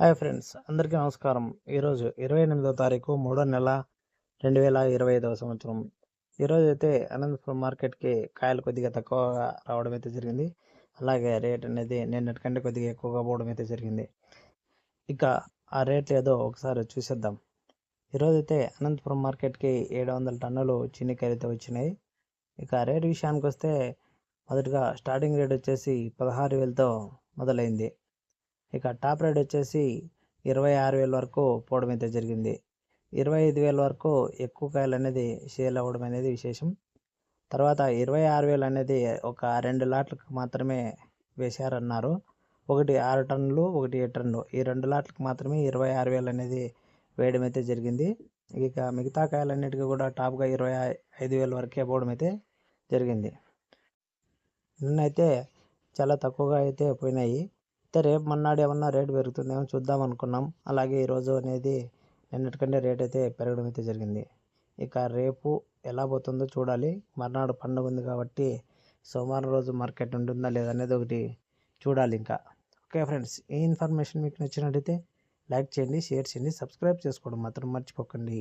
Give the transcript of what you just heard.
Hi friends అందరికీ నమస్కారం. ఈరోజు ఇరవై ఎనిమిదో తారీఖు మూడో నెల రెండు వేల ఇరవై ఐదవ సంవత్సరం ఈరోజు అయితే అనంతపురం మార్కెట్కి కాయలు కొద్దిగా తక్కువగా రావడం అయితే జరిగింది. అలాగే రేట్ అనేది నిన్నటికంటే కొద్దిగా ఎక్కువగా పోవడం అయితే జరిగింది. ఇక ఆ రేట్ ఏదో ఒకసారి చూసేద్దాం. ఈరోజు అయితే అనంతపురం మార్కెట్కి ఏడు వందల టన్నులు చిన్నికాయలు అయితే వచ్చినాయి. ఇక రేట్ విషయానికి వస్తే మొదటగా స్టార్టింగ్ రేట్ వచ్చేసి పదహారు వేలతో మొదలైంది. ఇక టాప్ రేట్ వచ్చేసి ఇరవై ఆరు వేల వరకు పోవడం అయితే జరిగింది. ఇరవై ఐదు వేల వరకు ఎక్కువ కాయలు అనేది సేల్ అవ్వడం అనేది విశేషం. తర్వాత ఇరవై ఆరు వేలు అనేది ఒక రెండు లాట్లకు మాత్రమే వేశారన్నారు. ఒకటి ఆరు టన్నులు ఒకటి ఏడు టన్నులు. ఈ రెండు లాట్లకు మాత్రమే ఇరవై ఆరు వేలు అనేది వేయడం అయితే జరిగింది. ఇక మిగతా కాయలన్నిటికీ కూడా టాప్గా ఇరవై ఐదు వేల వరకే పోవడం అయితే జరిగింది. నిన్నైతే చాలా తక్కువగా అయితే పోయినాయి. అయితే రేపు మన్నాడు ఏమన్నా రేటు పెరుగుతుందేమో చూద్దాం అనుకున్నాం. అలాగే ఈరోజు అనేది నిన్నటికంటే రేట్ అయితే పెరగడం అయితే జరిగింది. ఇక రేపు ఎలా పోతుందో చూడాలి. మర్నాడు పండుగ ఉంది కాబట్టి సోమవారం రోజు మార్కెట్ ఉంటుందా లేదనేది ఒకటి చూడాలి ఇంకా. ఓకే ఫ్రెండ్స్ ఈ ఇన్ఫర్మేషన్ మీకు నచ్చినట్టయితే లైక్ చేయండి షేర్ చేయండి సబ్స్క్రైబ్ చేసుకోవడం మాత్రం మర్చిపోకండి.